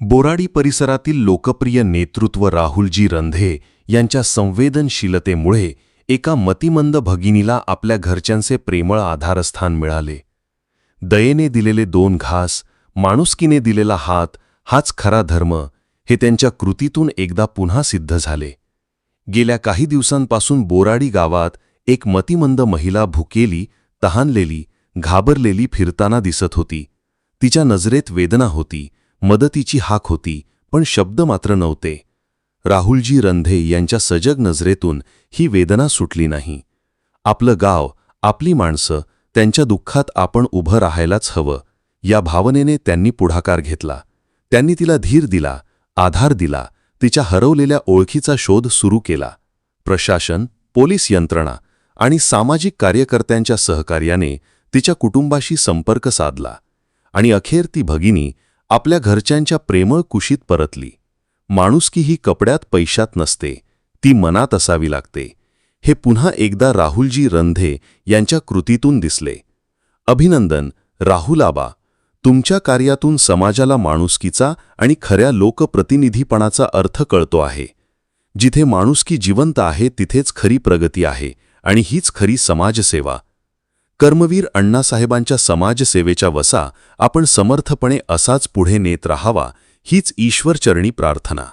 बोराडी परिसरातील लोकप्रिय नेतृत्व राहुलजी रंधे यांच्या संवेदनशीलतेमुळे एका मतिमंद भगिनीला आपल्या घरच्यांचे प्रेमळ आधारस्थान मिळाले. दयेने दिलेले दोन घास माणुसकीने दिलेला हात हाच खरा धर्म हे त्यांच्या कृतीतून एकदा पुन्हा सिद्ध झाले. गेल्या काही दिवसांपासून बोराडी गावात एक मतिमंद महिला भुकेली तहानलेली घाबरलेली फिरताना दिसत होती. तिच्या नजरेत वेदना होती. मदतीची हाक होती पण शब्द मात्र नव्हते. राहुलजी रंधे यांच्या सजग नजरेतून ही वेदना सुटली नाही. आपलं गाव आपली माणसं त्यांच्या दुःखात आपण उभं राहायलाच हवं या भावनेने त्यांनी पुढाकार घेतला. त्यांनी तिला धीर दिला आधार दिला तिच्या हरवलेल्या ओळखीचा शोध सुरू केला. प्रशासन पोलीस यंत्रणा आणि सामाजिक कार्यकर्त्यांच्या सहकार्याने तिच्या कुटुंबाशी संपर्क साधला. आणि अखेर ती भगिनी आपल्या घरच्यांच्या प्रेमळ कुशीत परतली. माणुसकी ही कपड्यात पैशात नसते ती मनात असावी लागते. हे पुन्हा एकदा राहुलजी रंधे यांच्या कृतीतून दिसले. अभिनंदन राहुल आबा. तुमच्या कार्यातून समाजाला माणुसकीचा आणि खऱ्या लोकप्रतिनिधीपणाचा अर्थ कळतो आहे. जिथे माणुसकी जिवंत आहे तिथेच खरी प्रगती आहे आणि हीच खरी समाजसेवा. कर्मवीर अण्णासाहेबांच्या समाजसेवेच्या वसा आपण समर्थपणे असाच पुढे नेत राहावा हीच ईश्वरचरणी प्रार्थना.